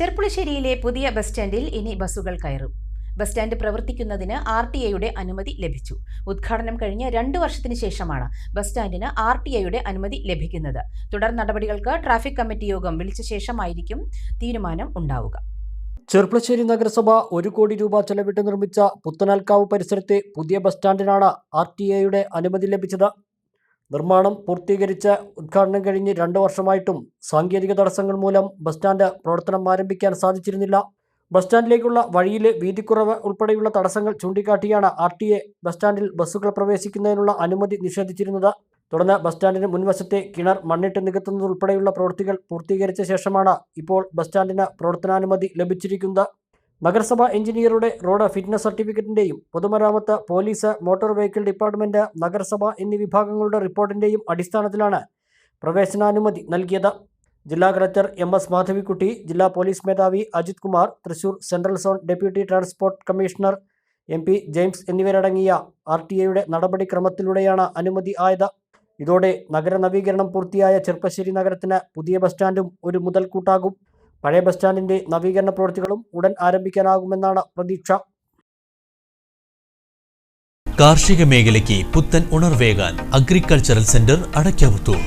ചെർപ്പുളശ്ശേരിയിലെ പുതിയ ബസ് സ്റ്റാൻഡിൽ ഇനി ബസ്സുകൾ കയറും. ബസ് സ്റ്റാൻഡ് പ്രവർത്തിക്കുന്നതിന് ആർ ടി ഐയുടെ അനുമതി ലഭിച്ചു. ഉദ്ഘാടനം കഴിഞ്ഞ് രണ്ട് വർഷത്തിന് ശേഷമാണ് ബസ് സ്റ്റാൻഡിന് ആർ ടി ഐയുടെ അനുമതി ലഭിക്കുന്നത്. തുടർ നടപടികൾക്ക് ട്രാഫിക് കമ്മിറ്റി യോഗം വിളിച്ച ശേഷമായിരിക്കും തീരുമാനം ഉണ്ടാവുക. ചെർപ്പളശ്ശേരി നഗരസഭ ഒരു കോടി രൂപ ചെലവിട്ട് നിർമ്മിച്ച പുത്തനാൽക്കാവ് പരിസരത്തെ പുതിയ ബസ് സ്റ്റാൻഡിനാണ് ആർ ടി ഐയുടെ അനുമതി ലഭിച്ചത്. നിർമ്മാണം പൂർത്തീകരിച്ച് ഉദ്ഘാടനം കഴിഞ്ഞ് രണ്ട് വർഷമായിട്ടും സാങ്കേതിക തടസ്സങ്ങൾ മൂലം ബസ് സ്റ്റാൻഡ് പ്രവർത്തനം ആരംഭിക്കാൻ സാധിച്ചിരുന്നില്ല. ബസ് സ്റ്റാൻഡിലേക്കുള്ള വഴിയിലെ വീതിക്കുറവ് ഉൾപ്പെടെയുള്ള തടസ്സങ്ങൾ ചൂണ്ടിക്കാട്ടിയാണ് ആർ ടി എ ബസ് സ്റ്റാൻഡിൽ ബസ്സുകൾ പ്രവേശിക്കുന്നതിനുള്ള അനുമതി നിഷേധിച്ചിരുന്നത്. തുടർന്ന് ബസ് സ്റ്റാൻഡിന് മുൻവശത്തെ കിണർ മണ്ണിട്ട് നികത്തുന്നതുൾപ്പെടെയുള്ള പ്രവൃത്തികൾ പൂർത്തീകരിച്ച ശേഷമാണ് ഇപ്പോൾ ബസ് സ്റ്റാൻഡിന് പ്രവർത്തനാനുമതി ലഭിച്ചിരിക്കുന്നത്. നഗരസഭ എഞ്ചിനീയറുടെ റോഡ് ഫിറ്റ്നസ് സർട്ടിഫിക്കറ്റിന്റെയും പൊതുമരാമത്ത് പോലീസ് മോട്ടോർ വെഹിക്കിൾ ഡിപ്പാർട്ട്മെന്റ് നഗരസഭ എന്നീ വിഭാഗങ്ങളുടെ റിപ്പോർട്ടിന്റെയും അടിസ്ഥാനത്തിലാണ് പ്രവേശനാനുമതി നൽകിയത്. ജില്ലാ കളക്ടർ എം എസ് മാധവിക്കുട്ടി ജില്ലാ പോലീസ് മേധാവി Ajith Kumar Thrissur central zone deputy transport commissioner M P James എന്നിവരടങ്ങിയ ആർ ടി ഐയുടെ നടപടിക്രമത്തിലൂടെയാണ് അനുമതി ആയത്. ഇതോടെ നഗര നവീകരണം പൂർത്തിയായ ചെർപ്പശ്ശേരി നഗരത്തിന് പുതിയ ബസ് സ്റ്റാൻഡും ഒരു മുതൽക്കൂട്ടാകും. പഴയ ബസ് സ്റ്റാൻഡിന്റെ നവീകരണ പ്രവൃത്തികളും ഉടൻ ആരംഭിക്കാനാകുമെന്നാണ് പ്രതീക്ഷ. കാർഷിക മേഖലയ്ക്ക് പുത്തൻ ഉണർവേകാൻ അഗ്രികൾച്ചറൽ സെന്റർ അടയ്ക്കാവുത്തൂർ